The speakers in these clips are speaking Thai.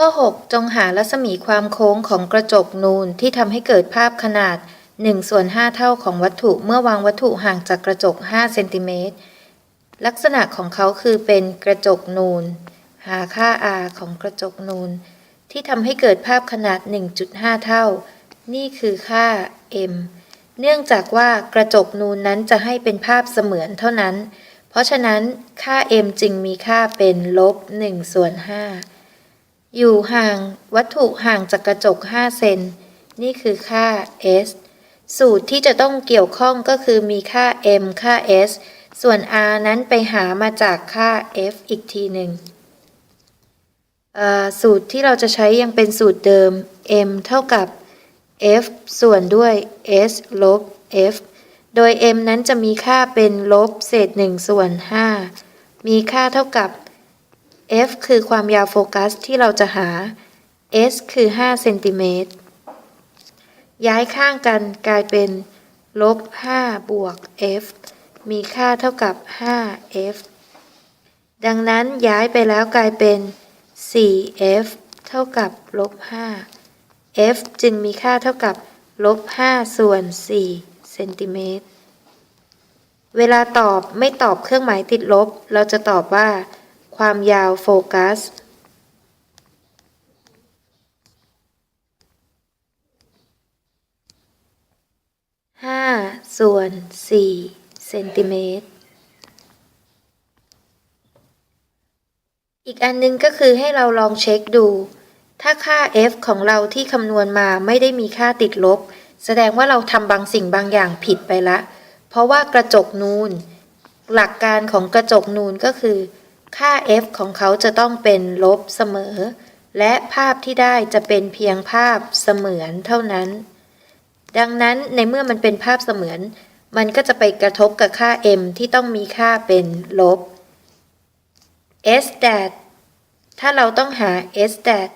ข้อ 6 จงหารัศมีความโค้งของกระจกนูนที่ทำให้เกิดภาพขนาด1ส่วน5เท่าของวัตถุเมื่อวางวัตถุห่างจากกระจก5เซนติเมตรลักษณะของเขาคือเป็นกระจกนูน หาค่า r ของกระจกนูน ที่ทำให้เกิดภาพขนาด 1.5 เท่า นี่คือค่า m เนื่องจากว่ากระจกนูนนั้นจะให้เป็นภาพเสมือนเท่านั้น เพราะฉะนั้นค่า m จึงมีค่าเป็นลบ1ส่วน5 อยู่ห่างวัตถุห่างจากกระจก 5 เซน นี่คือค่า s สูตรที่จะต้องเกี่ยวข้องก็คือมีค่า m ค่า s ส่วน r นั้นไปหามาจากค่า f อีกทีหนึ่งสูตรที่เราจะใช้ยังเป็นสูตรเดิม m เท่ากับ f ส่วนด้วย s ลบ f โดย m นั้นจะมีค่าเป็นลบเศษ1ส่วน5มีค่าเท่ากับ f คือความยาวโฟกัสที่เราจะหา s คือ 5 เซนติเมตร ย้ายข้างกันกลายเป็น ลบ 5 บวก f มีค่าเท่ากับ 5f ดังนั้นย้ายไปแล้วกลายเป็น 4f เท่ากับ ลบ 5 f จึงมีค่าเท่ากับ ลบ 5 ส่วน 4 เซนติเมตร เวลาตอบไม่ตอบเครื่องหมายติดลบ เราจะตอบว่า ความยาวโฟกัส5ส่วน4เซนติเมตร อีกอันนึงก็คือให้เราลองเช็คดู ถ้าค่า f ของเราที่คำนวณมาไม่ได้มีค่าติดลบ แสดงว่าเราทำบางสิ่งบางอย่างผิดไปละ เพราะว่ากระจกนูน หลักการของกระจกนูนก็คือ ค่า f ของเขาจะต้องเป็นลบเสมอ และภาพที่ได้จะเป็นเพียงภาพเสมือนเท่านั้น ดังนั้นในเมื่อมันเป็นภาพเสมือน มันก็จะไปกระทบกับค่า m ที่ต้องมีค่าเป็นลบ s dat ถ้าเราต้องหา s dat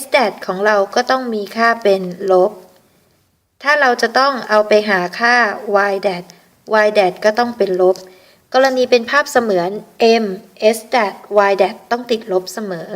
s dat ของเราก็ต้องมีค่าเป็นลบ ถ้าเราจะต้องเอาไปหาค่า y dat y dat ก็ต้องเป็นลบ กรณีเป็นภาพเสมือน m s y ต้องติดลบเสมอ